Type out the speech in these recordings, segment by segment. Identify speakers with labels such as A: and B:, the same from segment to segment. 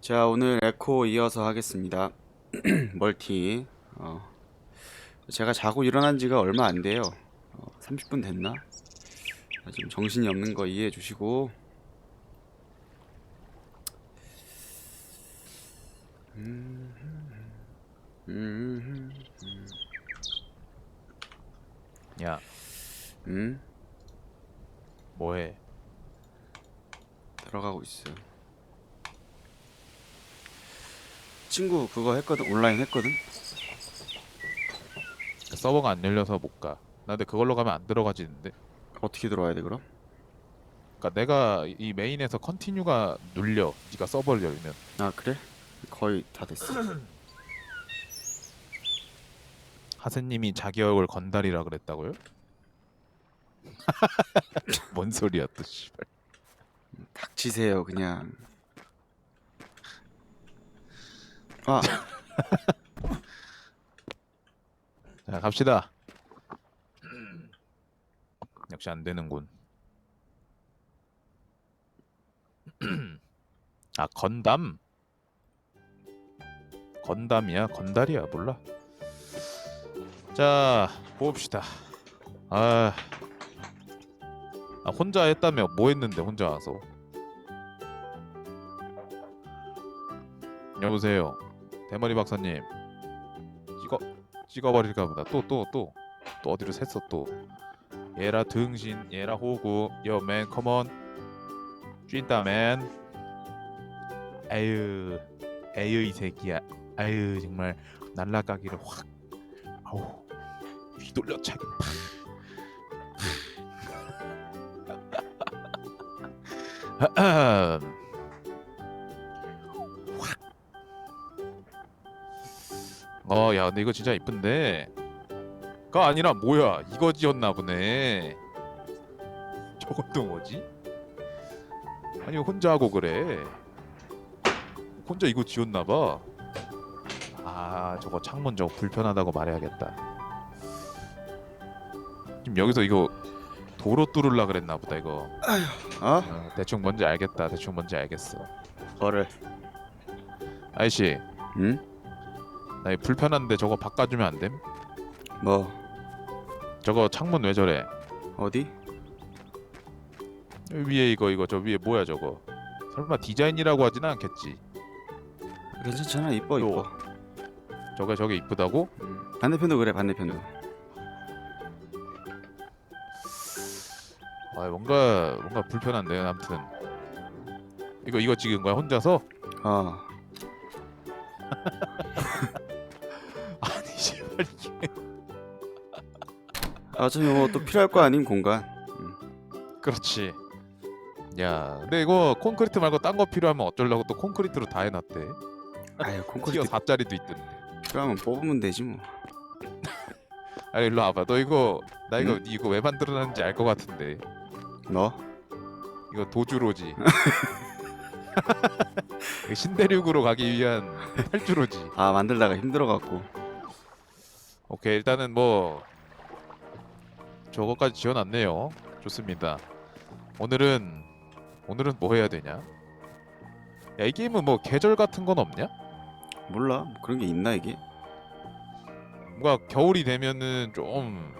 A: 자 오늘 에코 이어서 하겠습니다. 멀티. 어, 제가 자고 일어난 지가 얼마 안 돼요. 어, 30분 됐나? 아, 지금 정신이 없는 거 이해해 주시고. 음, 음,
B: 야,
A: 음,
B: 뭐해?
A: 들어가고 있어요 친구 그거 했거든 온라인 했거든
B: 서버가 안 열려서 못 가. 나 근데 그걸로 가면 안 들어가지는데.
A: 어떻게 들어와야 돼 그럼?
B: 그러니까 내가 이 메인에서 컨티뉴가 눌려. 네가 서버를 열면.
A: 아 그래? 거의 다 됐어
B: 하세님이 자기 얼굴 건달이라 그랬다고요? 뭔 소리야 또 씨발.
A: 닥치세요 그냥 아
B: 자 갑시다. 역시 안 되는군. 아 건담. 건담이야 건달이야 몰라. 자 봅시다. 아, 아 혼자 했다며 뭐 했는데 혼자 와서. 여보세요 대머리 박사님. 이거 찍어버릴까 보다. 또 또 또. 또 어디로 샜어 또. 얘라 등신 얘라 호구. 여맨 컴온 찐따맨 아유 에휴 이 새끼야. 아유 정말 날라가기를 확. 아우 휘돌려차기. 팍 어, 야, 근데 이거 진짜 이쁜데. 가 아니라 뭐야? 이거 지었나 보네. 또 뭐지? 아니 혼자 하고 그래. 혼자 이거 지었나 봐. 아, 저거 창문 저거 불편하다고 말해야겠다. 지금 여기서 이거 도로 뚫으려 그랬나 보다 이거.
A: 어?
B: 어, 대충 뭔지 알겠다. 대충 뭔지 알겠어.
A: 뭐를
B: 아이씨,
A: 응?
B: 나 이거 불편한데 저거 바꿔주면 안 됨?
A: 뭐
B: 저거 창문 왜 저래?
A: 어디?
B: 위에 이거 이거 저 위에 뭐야 저거? 설마 디자인이라고 하진 않겠지?
A: 괜찮잖아 이뻐
B: 요.
A: 이뻐
B: 저게 저게 이쁘다고?
A: 음. 반대편도 그래 반대편도
B: 아 뭔가 뭔가 불편한데 아무튼 이거 이거 찍은 거야 혼자서?
A: 어 어차피 뭐또 필요할 거 아닌 공간
B: 그렇지. 야, 근데 이거 콘크리트 말고 딴 거 필요하면 어쩌려고 또 콘크리트로 다 해놨대.
A: 아유
B: 티어
A: 콘크리트
B: 4짜리도 있던데.
A: 필요하면 뽑으면 되지 뭐
B: 아 일로 와봐. 너 이거 나 이거
A: 응?
B: 이거 왜 만들어놨는지 알 것 같은데.
A: 너?
B: 이거 도주로지. 이거 신대륙으로 가기 위한 탈주로지.
A: 아 만들다가 힘들어 갖고
B: 오케이 일단은 뭐 저거까지 지어놨네요. 좋습니다. 오늘은 오늘은 뭐 해야 되냐? 야 이 게임은 뭐 계절 같은 건 없냐?
A: 몰라 뭐 그런 게 있나 이게?
B: 뭔가 겨울이 되면은 좀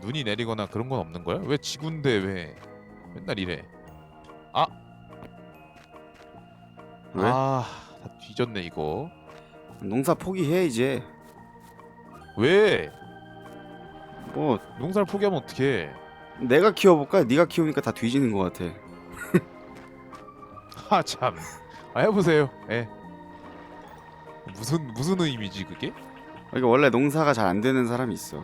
B: 눈이 내리거나 그런 건 없는 거야? 왜 지구인데 왜 맨날 이래?
A: 왜?
B: 아, 다 뒤졌네 이거.
A: 농사 포기해 이제
B: 왜?
A: 뭐
B: 농사를 포기하면 어떡해?
A: 내가 키워볼까? 네가 키우니까 다 뒤지는 것 같아
B: 아 참. 아 해보세요. 예. 무슨 무슨 의미지 그게?
A: 이게 원래 농사가 잘 안 되는 사람이 있어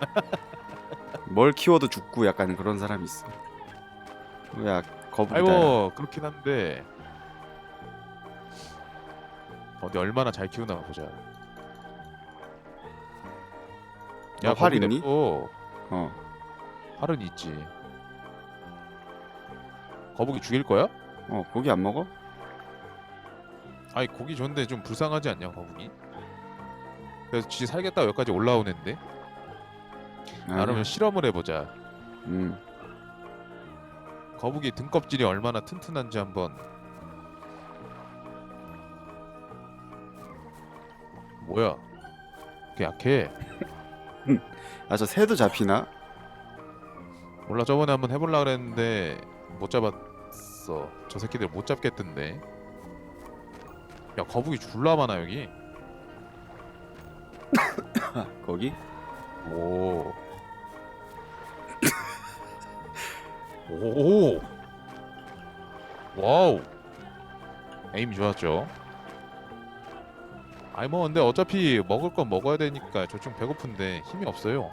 A: 뭘 키워도 죽고 약간 그런 사람이 있어 야 거북이다
B: 아이고 그렇긴 한데 어디 얼마나 잘 키우나 보자.
A: 야, 활 있니?
B: 어. 활은 있지. 거북이 죽일 거야?
A: 어 고기 안 먹어?
B: 아니 고기 좋은데 좀 불쌍하지 않냐 거북이? 그래서 지 살겠다 여기까지 올라오는데
A: 아,
B: 나름 실험을 해보자.
A: 음.
B: 거북이 등껍질이 얼마나 튼튼한지 한번. 뭐야? 그 약해.
A: 아 저 새도 잡히나?
B: 몰라 저번에 한번 해볼라 그랬는데 못 잡았어. 저 새끼들 못 잡겠던데. 야 거북이 줄라 많아 여기.
A: 거기?
B: 오. 오. 와우. 에임 좋았죠. 아니 뭐 근데 어차피 먹을 건 먹어야 되니까 저좀 배고픈데 힘이 없어요.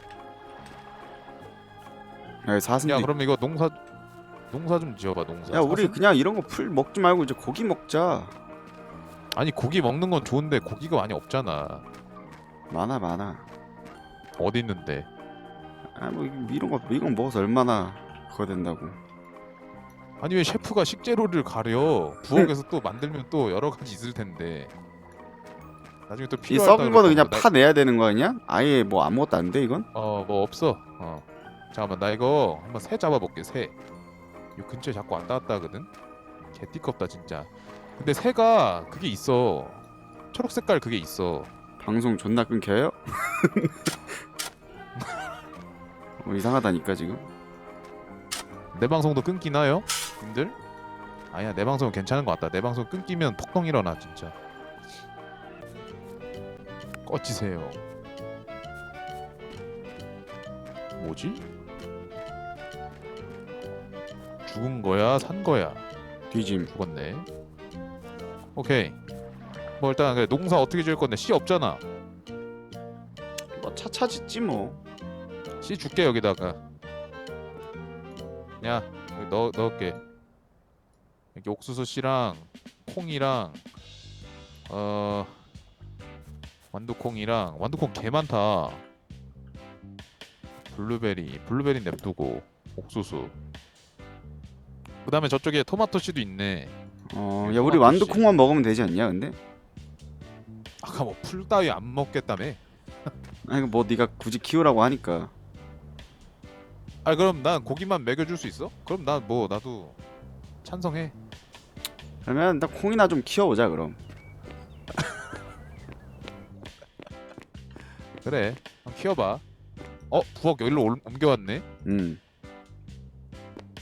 A: 야 사슴.
B: 야 그럼 이거 농사 농사 좀 지어봐 농사.
A: 야 우리
B: 사슴?
A: 그냥 이런 거 풀 먹지 말고 이제 고기 먹자.
B: 아니 고기 먹는 건 좋은데 고기가 많이 없잖아.
A: 많아 많아.
B: 어디 있는데?
A: 아뭐 이런 거 이건 먹어서 얼마나 그거 된다고.
B: 아니 왜 셰프가 식재료를 가려? 부엌에서 또 만들면 또 여러 가지 있을 텐데. 나중에 또
A: 이
B: 필요하다.
A: 썩은 거는 그냥
B: 그러면
A: 파 내야 되는 거 아니야? 아예 뭐 아무것도 안 돼 이건?
B: 나- 어, 뭐 없어. 어. 잠깐만 나 이거 한번 새 잡아볼게 새. 요 근처에 자꾸 왔다 갔다 하거든. 개띠껍다 진짜. 근데 새가 그게 있어. 초록 색깔 그게 있어.
A: 방송 존나 끊겨요? 어, 이상하다니까 지금.
B: 내 방송도 끊기나요? 님들? 아니야 내 방송은 괜찮은 것 같다. 내 방송 끊기면 퍽덩 일어나 진짜. 꺼지세요. 뭐지? 죽은 거야? 산 거야?
A: 뒤짐.
B: 죽었네. 오케이. 뭐 일단 그래, 농사 어떻게 지을 건데 씨 없잖아.
A: 뭐 차차 짓지 뭐.
B: 씨 줄게 여기다가. 야 여기 넣 넣을게. 여기 옥수수 씨랑 콩이랑 어 완두콩이랑 완두콩 개 많다. 블루베리 블루베리 냅두고 옥수수. 그 다음에 저쪽에 토마토 씨도 있네.
A: 어, 야 우리
B: 토마토
A: 완두콩만 먹으면 되지 않냐 근데?
B: 아까 뭐 풀 따위 안 먹겠다며?
A: 아니 뭐 네가 굳이 키우라고 하니까.
B: 아 그럼 난 고기만 먹여줄 수 있어? 그럼 난 뭐 나도 찬성해.
A: 그러면 나 콩이나 좀 키워보자 그럼.
B: 그래. 한번 키워봐. 어 부엌 여기로 올- 옮겨왔네.
A: 음.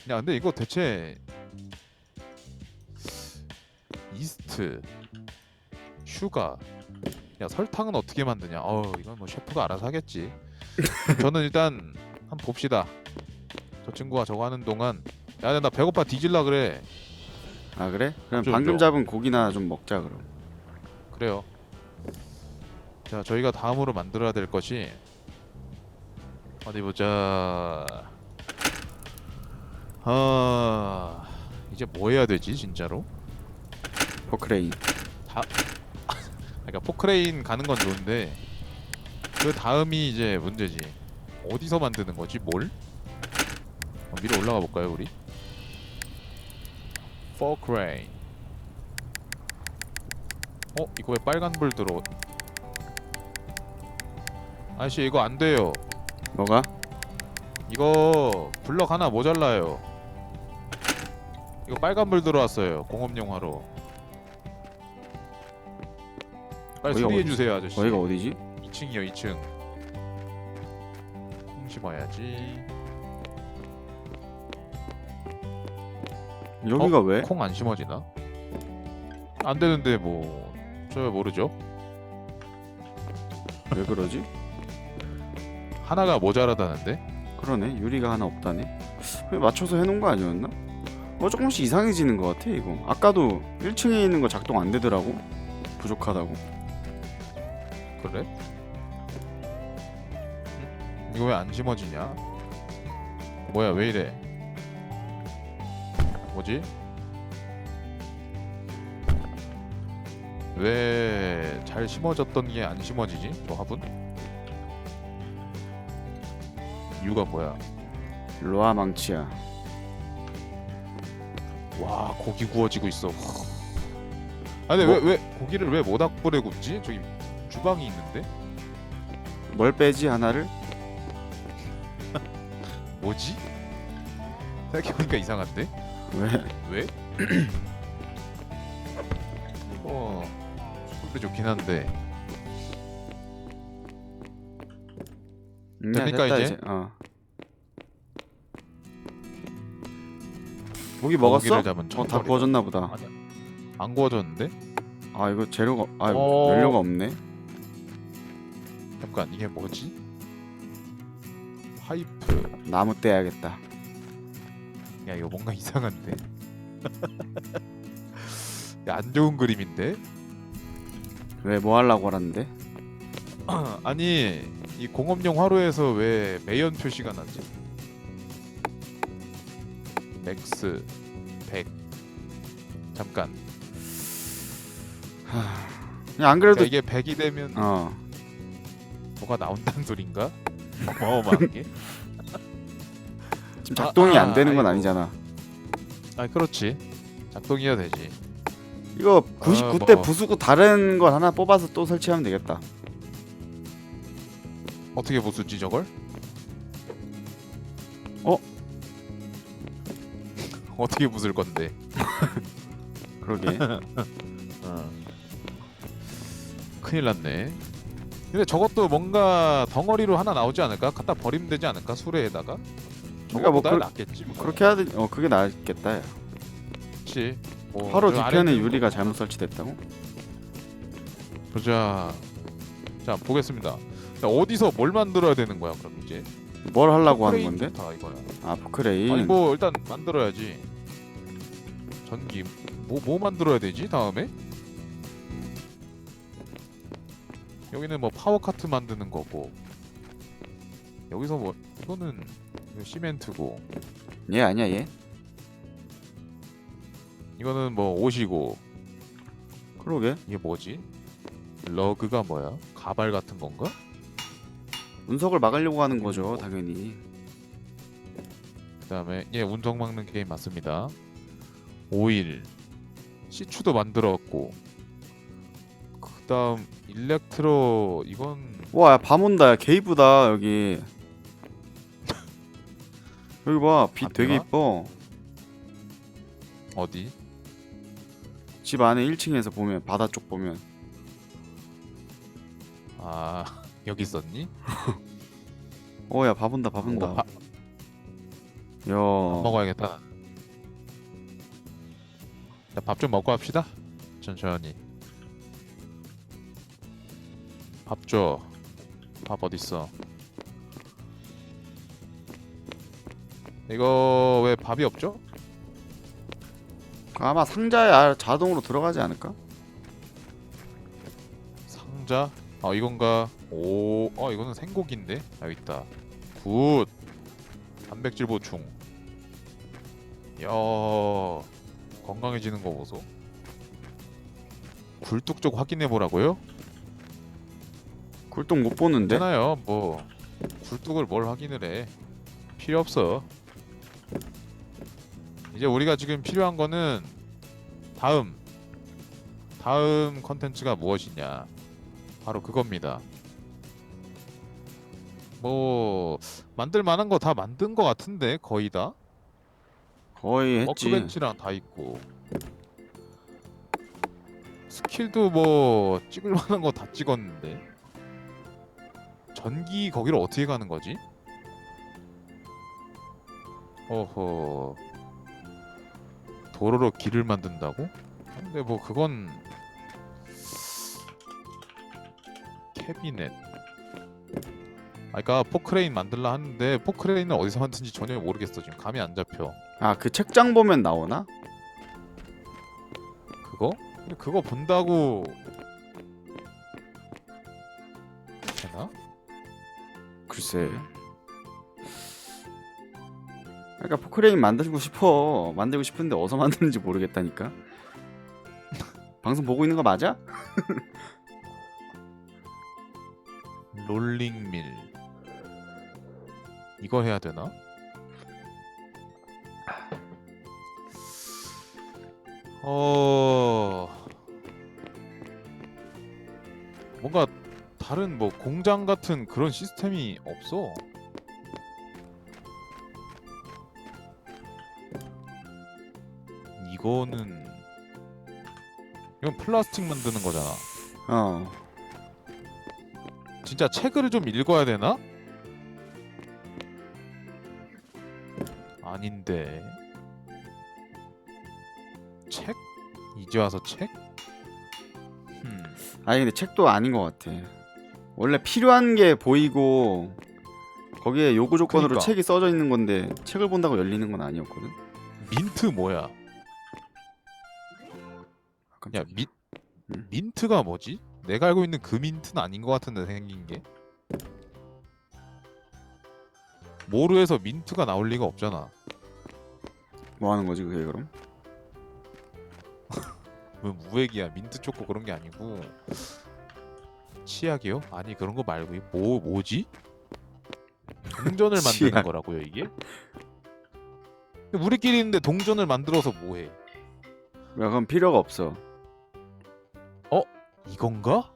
B: 야 근데 이거 대체 이스트 슈가 야 설탕은 어떻게 만드냐? 어 이건 뭐 셰프가 알아서 하겠지. 저는 일단 한번 봅시다. 저 친구가 저거 하는 동안 야 나 배고파 뒤질라 그래.
A: 아 그래? 그럼
B: 좀
A: 방금
B: 좀.
A: 잡은 고기나 좀 먹자 그럼.
B: 그래요. 자, 저희가 다음으로 만들어야 될 것이 어디 보자. 아, 이제 뭐 해야 되지, 진짜로?
A: 포크레인.
B: 그러니까 포크레인 가는 건 좋은데 그 다음이 이제 문제지. 어디서 만드는 거지, 뭘? 어, 위로 올라가 볼까요, 우리? 포크레인. 어, 이거 왜 빨간 불 들어? 아저씨 이거 안 돼요.
A: 뭐가?
B: 이거 블럭 하나 모자라요. 이거 빨간 불 들어왔어요. 공업용화로. 빨리
A: 거기가
B: 수리해? 주세요, 아저씨.
A: 거기가 어디지?
B: 2층이요, 2층. 콩 심어야지.
A: 여기가 왜?
B: 콩 안 심어지나? 안 되는데 뭐 저 모르죠.
A: 왜 그러지?
B: 하나가 모자라다는데.
A: 그러네 유리가 하나 없다네. 왜 맞춰서 해놓은 거 아니었나? 어 조금씩 이상해지는 것 같아 이거. 아까도 1층에 있는 거 작동 안 되더라고. 부족하다고.
B: 그래? 응? 이거 왜 안 심어지냐? 뭐야 왜 이래? 뭐지? 왜 잘 심어졌던 게 안 심어지지? 저 화분? 이유가 뭐야?
A: 로아 망치야.
B: 와 고기 구워지고 있어. 아니
A: 뭐?
B: 왜왜 고기를 왜 모닥불에 굽지? 저기 주방이 있는데?
A: 뭘 빼지 하나를?
B: 뭐지? 생각해보니까 이상한데?
A: 왜?
B: 왜? 어 소리 좋긴 한데
A: 음,
B: 됩니까,
A: 됐다,
B: 이제?
A: 어. 고기 먹었어?
B: 고기를 잡은
A: 어, 다. 구워졌나 보다.
B: 안 구워졌는데?
A: 아 이거 재료가 아
B: 어.
A: 연료가 없네.
B: 잠깐 이게 뭐지? 파이프.
A: 나무 떼야겠다.
B: 야 이거 뭔가 이상한데. 야, 안 좋은 그림인데?
A: 왜뭐 하려고 하는데?
B: 아니 이 공업용 화로에서 왜 매연 표시가 나지? 맥스 100 잠깐
A: 그냥 안 그래도
B: 그러니까 이게 100이 되면
A: 어
B: 뭐가 나온다는 소린가? 어마어마한 게?
A: 지금 작동이
B: 아,
A: 안 되는 건
B: 아이고.
A: 아니잖아.
B: 아 그렇지 작동해야 되지
A: 이거 99대
B: 뭐.
A: 부수고 다른 걸 하나 뽑아서 또 설치하면 되겠다.
B: 어떻게 부수지 저걸? 어떻게 부술 건데?
A: 그러게.
B: 큰일 났네. 근데 저것도 뭔가 덩어리로 하나 나오지 않을까? 갖다 버리면 되지 않을까? 수레에다가?
A: 그러니까 뭐
B: 저거보다
A: 그-
B: 낫겠지. 뭐.
A: 그렇게 하든 어 그게 나았겠다. 야.
B: 그렇지. 뭐
A: 화로
B: 저
A: 뒤편에
B: 아래는
A: 유리가
B: 뭐-
A: 잘못 설치됐다고?
B: 보자. 자 보겠습니다. 자, 어디서 뭘 만들어야 되는 거야? 그럼 이제
A: 뭘 하려고 하는 건데?
B: 좋다, 이거야.
A: 아 포크레인.
B: 아니 뭐 일단 만들어야지. 전기 뭐뭐 만들어야 되지 다음에? 여기는 뭐 파워 카트 만드는 거고. 여기서 뭐 이거는 이거 시멘트고
A: 얘 아니야 얘?
B: 이거는 뭐 옷이고
A: 그러게.
B: 이게 뭐지? 러그가 뭐야? 가발 같은 건가?
A: 운석을 막으려고 하는 거죠 당연히.
B: 그다음에 예 운석 막는 게임 맞습니다. 오일 시추도 만들었고 그다음 일렉트로 이건
A: 와밤 온다. 야, 게이브다 여기. 여기 봐. 빛
B: 아,
A: 되게
B: 되나?
A: 이뻐.
B: 어디?
A: 집 안에 1층에서 보면 바다 쪽 보면
B: 아 여기 있었니?
A: 어야 밥 온다 밥 온다.
B: 어, 밥, 밥
A: 야.
B: 먹어야겠다. 밥 좀 먹고 합시다. 천천히. 밥 줘. 밥 어디 있어? 이거 왜 밥이 없죠?
A: 아마 상자에 아- 자동으로 들어가지 않을까?
B: 상자? 아 이건가? 오, 어 이거는 생고기인데. 아, 여기 있다. 굿. 단백질 보충. 야, 건강해지는 거 보소. 굴뚝 쪽 확인해 보라고요?
A: 굴뚝 못 보는데.
B: 괜찮아요. 뭐 굴뚝을 뭘 확인을 해. 필요 없어. 이제 우리가 지금 필요한 거는 다음 다음 컨텐츠가 무엇이냐? 바로 그겁니다. 뭐 만들 만한 거 다 만든 거 같은데 거의 다
A: 거의 했지.
B: 워크벤치랑 다 있고 스킬도 뭐 찍을 만한 거 다 찍었는데 전기 거기로 어떻게 가는 거지? 어허 도로로 길을 만든다고? 근데 뭐 그건 캐비넷 아까 포크레인 만들라 하는데 포크레인을 어디서 만든지 전혀 모르겠어 지금 감이 안 잡혀
A: 아 그 책장 보면 나오나?
B: 그거? 근데 그거 본다고 되나?
A: 글쎄. 그러니까 포크레인 만들고 싶어. 만들고 싶은데 어디서 만드는지 모르겠다니까. 방송 보고 있는 거 맞아?
B: 롤링밀 이거 해야 되나? 어 뭔가 다른 뭐 공장 같은 그런 시스템이 없어. 이거는 이건 플라스틱 만드는 거잖아.
A: 어.
B: 진짜 책을 좀 읽어야 되나? 아닌데 책? 이제 와서 책? 흠.
A: 아니 근데 책도 아닌 것 같아. 원래 필요한 게 보이고 거기에 요구 조건으로
B: 그니까.
A: 책이 써져 있는 건데 책을 본다고 열리는 건 아니었거든.
B: 민트 뭐야?
A: 아, 야
B: 민,
A: 응.
B: 민트가 뭐지? 내가 알고 있는 그 민트는 아닌 것 같은데 생긴 게. 모르에서 민트가 나올 리가 없잖아.
A: 뭐 하는 거지 그게 그럼?
B: 뭐 무액이야 민트 초코 그런 게 아니고 치약이요? 아니 그런 거 말고 이뭐 뭐지? 동전을 만드는
A: 치약.
B: 거라고요 이게? 우리끼리 있는데 동전을 만들어서 뭐해?
A: 야 그럼 필요가 없어.
B: 이건가?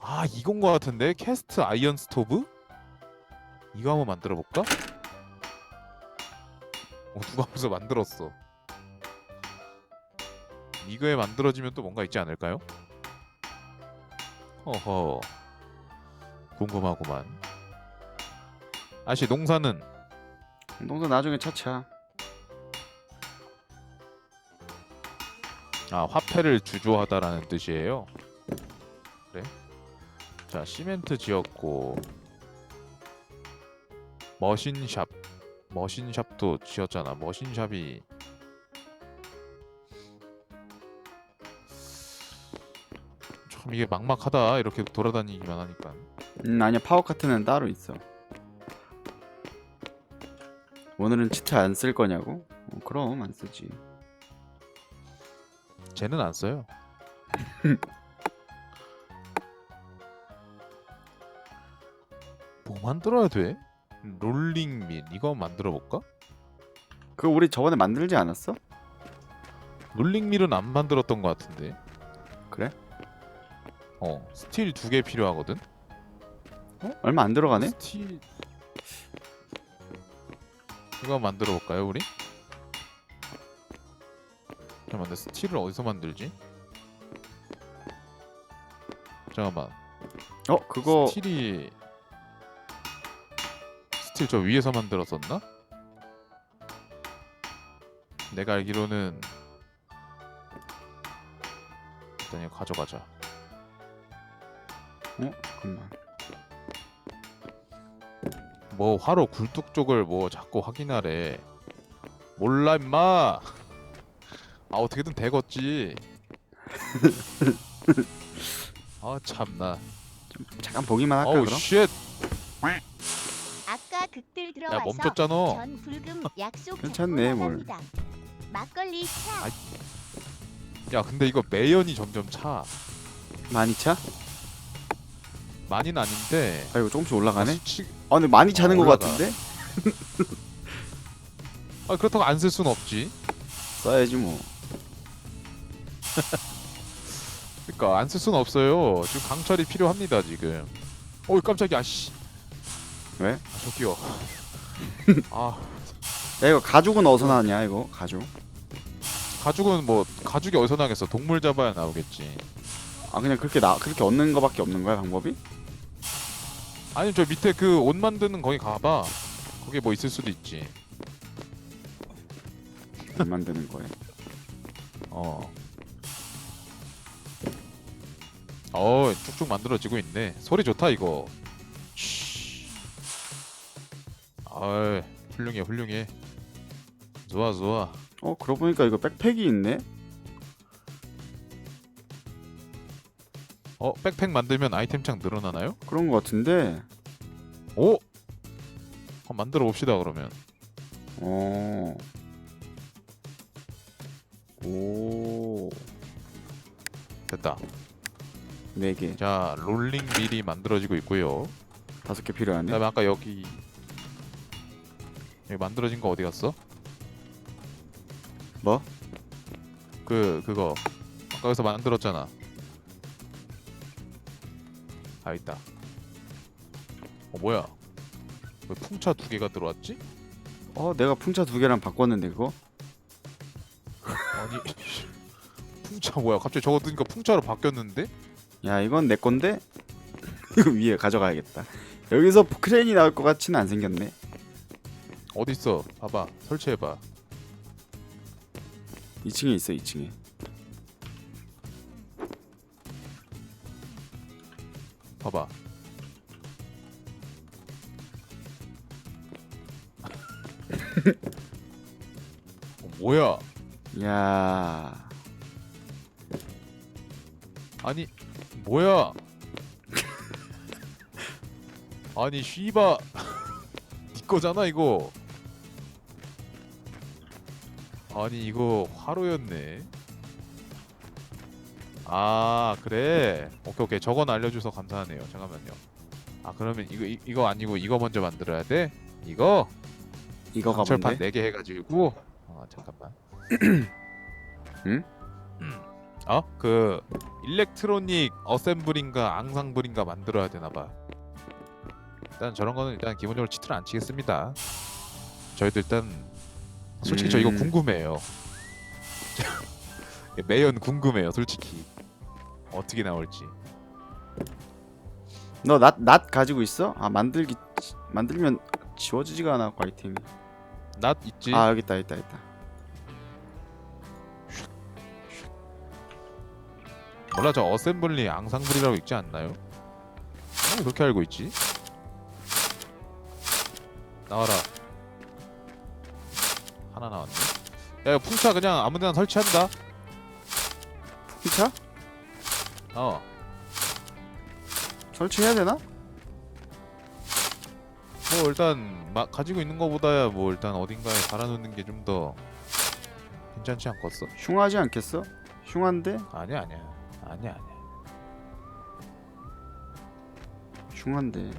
B: 아 이건 거 같은데 캐스트 아이언 스토브? 이거 한번 만들어 볼까? 어, 누가 벌써 만들었어. 이거에 만들어지면 또 뭔가 있지 않을까요? 허허 궁금하구만. 아씨 농사는
A: 동서 나중에 차차.
B: 아 화폐를 주조하다라는 뜻이에요. 그래? 자 시멘트 지었고 머신샵 머신샵도 지었잖아. 머신샵이 참 이게 막막하다 이렇게 돌아다니기만 하니까
A: 음 아니야 파워 카트는 따로 있어. 오늘은 치트 안 쓸 거냐고? 어, 그럼 안 쓰지.
B: 쟤는 안 써요. 뭐 만들어야 돼? 롤링민 이거 만들어 볼까?
A: 그거 우리 저번에 만들지 않았어?
B: 롤링밀은 안 만들었던 것 같은데.
A: 그래?
B: 어, 스틸 두 개 필요하거든.
A: 얼마 안 들어가네?
B: 스틸 이거 만들어 볼까요, 우리? 내 스틸을 어디서 만들지? 잠깐만.
A: 어 그거
B: 스틸이 스틸 저 위에서 만들었었나? 내가 알기로는 일단 이거 가져가자.
A: 어 잠깐만.
B: 뭐 화로 굴뚝 쪽을 뭐 자꾸 확인하래. 몰라 임마. 아 어떻게든 되겠지. 아 참나.
A: 잠깐 보기만 할까
B: 어우
A: 그럼?
B: 쉣.
C: 아까 극들
B: 야
C: 들어와서
B: 멈췄잖아.
C: 전 불금 약속
A: 괜찮네, 뭘.
C: 막걸리 차
B: 아이, 야 근데 이거 매연이 점점 차.
A: 많이 차?
B: 많이는 아닌데.
A: 아 이거 조금씩 올라가네?
B: 수치...
A: 아 근데 많이 차는
B: 어,
A: 것
B: 올라가.
A: 같은데?
B: 아 그렇다고 안 쓸 순 없지.
A: 써야지 뭐.
B: 그러니까 안쓸순 없어요. 지금 강철이 필요합니다 지금. 어이 깜짝이야. 씨.
A: 왜?
B: 아, 저기요. 아
A: 야 이거 가죽은 어디서 나왔냐 이거 가죽?
B: 가죽은 뭐 가죽이 어디서 나겠어? 동물 잡아야 나오겠지.
A: 아 그냥 그렇게 나 그렇게 얻는 거밖에 없는 거야 방법이?
B: 아니 저 밑에 그 옷 만드는 거기 가봐. 거기 뭐 있을 수도 있지.
A: 안 만드는 거에.
B: 어. 어 쭉쭉 만들어지고 있네. 소리 좋다 이거. 쉬. 아이 훌륭해 훌륭해. 좋아 좋아.
A: 어 그러고 보니까 이거 백팩이 있네?
B: 어 백팩 만들면 아이템창 늘어나나요?
A: 그런 거 같은데.
B: 오. 한번 만들어 봅시다 그러면.
A: 어. 오.
B: 됐다.
A: 네 개.
B: 자 롤링 밀이 만들어지고 있고요.
A: 다섯 개 필요하네.
B: 그다음에 아까 여기 여기 만들어진 거 어디 갔어?
A: 뭐?
B: 그 그거 아까 여기서 만들었잖아. 아 있다. 어 뭐야? 왜 풍차 두 개가 들어왔지?
A: 어 내가 풍차 두 개랑 바꿨는데 그거?
B: 아니 풍차 뭐야? 갑자기 저거 뜨니까 풍차로 바뀌었는데?
A: 야 이건 내 건데? 이거 위에 가져가야겠다. 여기서 크레인이 나올 것 같지는 안 생겼네.
B: 어디 있어? 봐봐. 설치해봐.
A: 2층에 있어 2층에
B: 봐봐. 어, 뭐야?
A: 야
B: 아니 뭐야? 아니 씨바 니 거잖아 이거. 아니 이거 화로였네. 아 그래. 오케이 오케이 저건 알려줘서 감사하네요. 잠깐만요. 아 그러면 이거 이, 이거 아니고 이거 먼저 만들어야 돼? 이거
A: 이거가
B: 철판
A: 뭔데?
B: 4개 해가지고 아 잠깐만
A: 응?
B: 어? 그 일렉트로닉 어셈블인가 앙상블인가 만들어야 되나봐 일단 저런 거는 일단 기본적으로 치트를 안 치겠습니다 저희도 일단 솔직히 저 이거
A: 음.
B: 궁금해요 매연 궁금해요 솔직히 어떻게 나올지
A: 너낫 낫 가지고 있어? 아 만들기 만들면 지워지지가 않아 그 아이템이
B: 낫 있지?
A: 아 여기 있다 있다 있다
B: 몰라 저 어셈블리 앙상블이라고 읽지 않나요? 어, 그렇게 알고 있지? 나와라 하나 나왔네 야 이거 풍차 그냥 아무데나 설치한다
A: 피차?
B: 어
A: 설치해야 되나?
B: 뭐 일단 마, 가지고 있는 거보다야 뭐 일단 어딘가에 달아놓는 게 좀 더 괜찮지 않겠어?
A: 흉하지 않겠어? 흉한데?
B: 아니야 아니야 아니야 아니야.
A: 흉한데.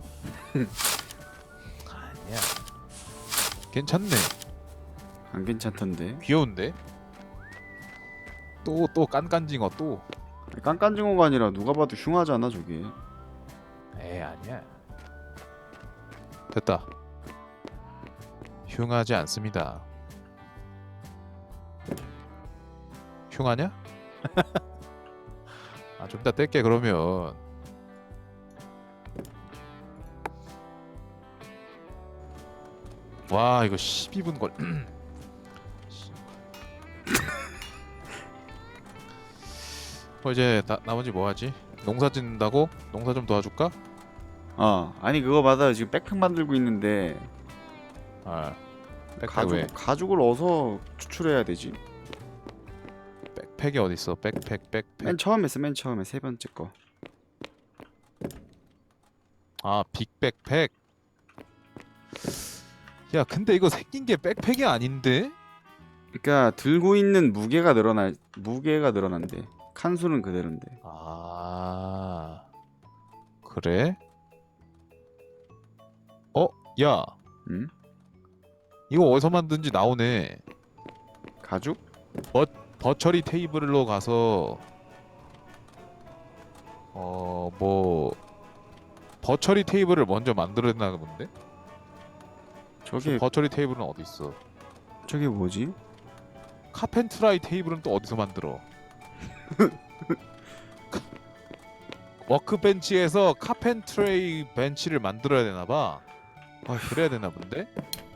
B: 아니야. 괜찮네.
A: 안 괜찮던데.
B: 귀여운데? 또 또 깐깐징어 또?
A: 깐깐증오가 아니라 누가 봐도 흉하잖아 저게.
B: 에이 아니야. 됐다. 흉하지 않습니다. 흉하냐? 아 좀 이따 뗄게 그러면 와 이거 12분 걸 어 이제 나, 나머지 뭐 하지? 농사 짓는다고? 농사 좀 도와줄까?
A: 어 아니 그거 받아 지금 백팩 만들고 있는데
B: 아 백팩
A: 가죽,
B: 왜?
A: 가죽을 어서 추출해야 되지
B: 백팩이 어딨어? 백팩 백팩
A: 맨 처음에 했어 맨 처음에 세 번째 거
B: 아 빅백팩 야 근데 이거 생긴 게 백팩이 아닌데?
A: 그러니까 들고 있는 무게가 늘어날 무게가 늘어난대 칸수는 그대로인데
B: 아 그래? 어? 야
A: 응?
B: 이거 어디서 만든지 나오네
A: 가죽?
B: 버처리 테이블로 가서 어 뭐 버처리 테이블을 먼저 만들어야 본데?
A: 저게
B: 버처리 테이블은 어디 있어?
A: 저게 뭐지?
B: 카펜트라이 테이블은 또 어디서 만들어? 워크벤치에서 카펜트레이 벤치를 만들어야 되나 봐.
A: 아휴.
B: 그래야 되나 본데?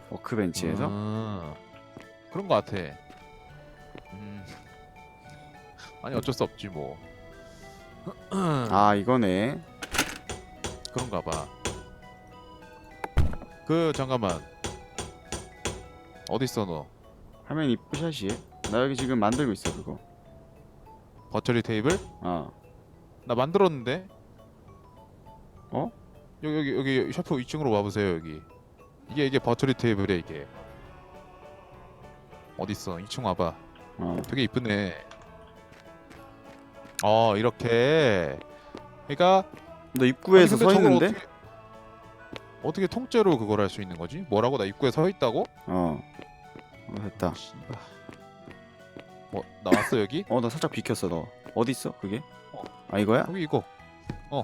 A: 워크벤치에서?
B: 아, 그런 거 같아. 음. 아니 어쩔 수 없지 뭐.
A: 아 이거네
B: 그런가 봐. 그 잠깐만. 어디 있어 너?
A: 화면이 뿌샷이에 나 여기 지금 만들고 있어 그거
B: 버처리 테이블?
A: 어
B: 나 만들었는데.
A: 어?
B: 여기 여기 여기 셔프 2층으로 와보세요 여기. 이게 이게 버처리 테이블이야 이게. 어디 있어? 2층 와봐.
A: 어.
B: 되게 이쁘네. 어 이렇게. 그러니까
A: 너 입구에서
B: 아니,
A: 서
B: 근데
A: 있는데?
B: 어떻게, 어떻게 통째로 그걸 할 수 있는 거지? 뭐라고 나 입구에 서 있다고?
A: 어. 어 됐다
B: 씨발. 뭐 나왔어 여기?
A: 어 나 살짝 비켰어 너 어디 있어 그게?
B: 어.
A: 아 이거야?
B: 여기 이거. 어.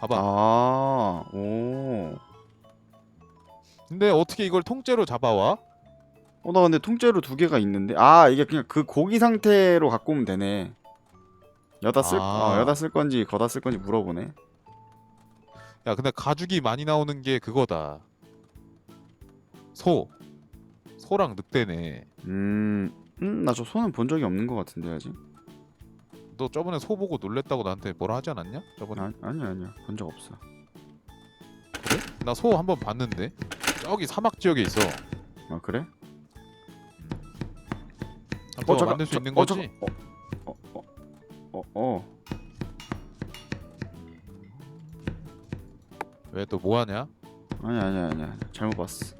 B: 봐봐.
A: 아 오
B: 근데 어떻게 이걸 통째로 잡아와?
A: 어 나 근데 통째로 두 개가 있는데 아 이게 그냥 그 고기 상태로 갖고 오면 되네 여다 쓸
B: 아.
A: 어, 여다 쓸 건지 거다 쓸 건지 물어보네
B: 야 근데 가죽이 많이 나오는 게 그거다. 소. 소랑 늑대네.
A: 음, 음, 나 저 소는 본 적이 없는 것 같은데 아직.
B: 너 저번에 소 보고 놀랬다고 나한테 뭐라 하지 않았냐? 저번에
A: 아, 아니야 아니야 본 적 없어.
B: 나 소 한 번 봤는데 저기 사막 지역에 있어.
A: 아 그래?
B: 어, 너 만들 수
A: 저-
B: 있는
A: 어,
B: 거지?
A: 잠깐, 어, 어, 어, 어, 어.
B: 왜 또 뭐 하냐?
A: 아니야 아니야 아니야 잘못 봤어.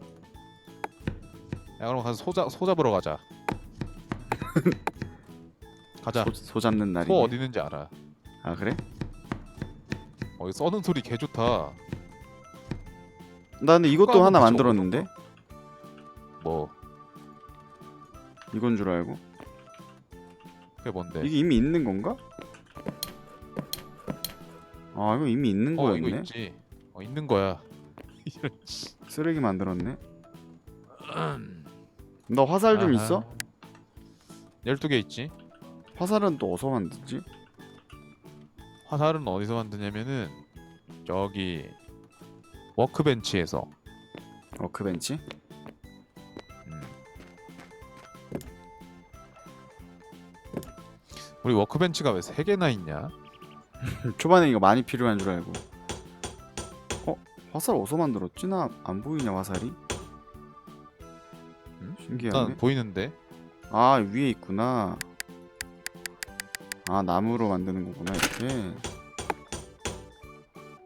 B: 야 그럼 가서 소, 잡, 소 잡으러 가자. 가자.
A: 소, 소 잡는 날이.
B: 소 어디 있는지 알아.
A: 아 그래?
B: 어, 이 써는 소리 개 좋다.
A: 나 근데 이것도 하나 만들었는데
B: 뭐
A: 이건 줄 알고
B: 그게 뭔데?
A: 이게 이미 있는 건가? 아 이거 이미 있는
B: 어 이거
A: 거였네.
B: 있지. 어 있는 거야. 이런 씨.
A: 쓰레기 만들었네. 너 화살 좀
B: 아하.
A: 있어?
B: 12개 있지.
A: 화살은 또 어디서 만들지?
B: 화살은 어디서 만드냐면은 저기 워크벤치에서
A: 워크벤치?
B: 음. 우리 워크벤치가 왜세 개나 있냐?
A: 초반에 이거 많이 필요한 줄 알고. 어? 화살 어디서 만들었지? 나 안 보이냐 화살이?
B: 음?
A: 신기하네.
B: 일단 보이는데
A: 아 위에 있구나. 아 나무로 만드는 거구나 이렇게.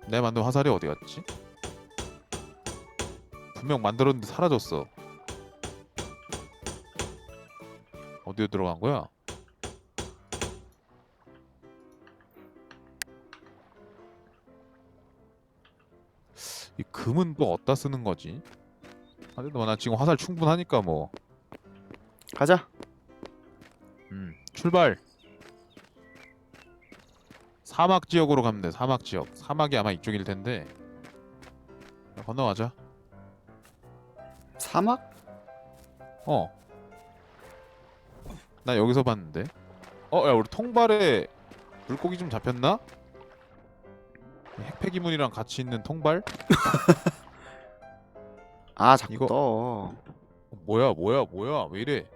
B: 내가 만든 화살이 어디 갔지? 분명 만들었는데 사라졌어. 어디에 들어간 거야? 이 금은 또 어디다 쓰는 거지? 아, 근데 뭐나 지금 화살 충분하니까 뭐.
A: 가자.
B: 음, 출발. 사막 지역으로 가면 돼. 사막 지역. 사막이 아마 이쪽일 텐데. 야, 건너가자.
A: 사막?
B: 어. 나 여기서 봤는데. 어, 야, 우리 통발에 물고기 좀 잡혔나? 핵폐기물이랑 같이 있는 통발?
A: 아 자꾸
B: 이거-
A: 떠.
B: 어, 뭐야, 뭐야, 뭐야? 왜 이래?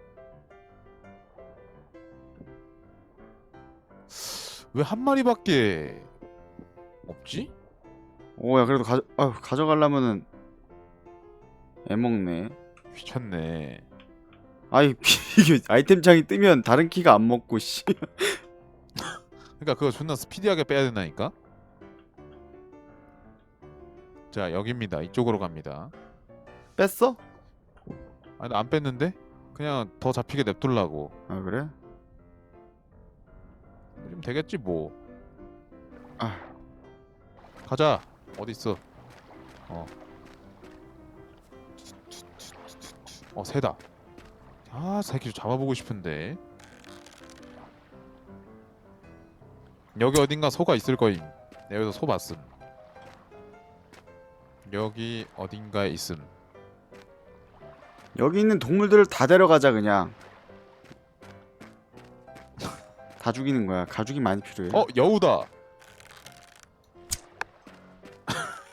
B: 왜 한 마리밖에 없지?
A: 오야 그래도 가져 아 가져가려면은 애 먹네.
B: 귀찮네.
A: 아이 이게 아이템 창이 뜨면 다른 키가 안 먹고 씨.
B: 그러니까 그거 존나 스피디하게 빼야 된다니까. 자 여기입니다. 이쪽으로 갑니다.
A: 뺐어?
B: 아니 나안 뺐는데? 그냥 더 잡히게 냅둘라고.
A: 아 그래?
B: 좀 되겠지 뭐.
A: 아
B: 가자. 어디 있어? 어. 어 새다. 아 새끼 좀 잡아보고 싶은데. 여기 어딘가 소가 있을 거임. 여기서 소 봤음. 여기 어딘가에 있음.
A: 여기 있는 동물들을 다 데려가자 그냥. 다 죽이는 거야. 가죽이 많이 필요해.
B: 어 여우다.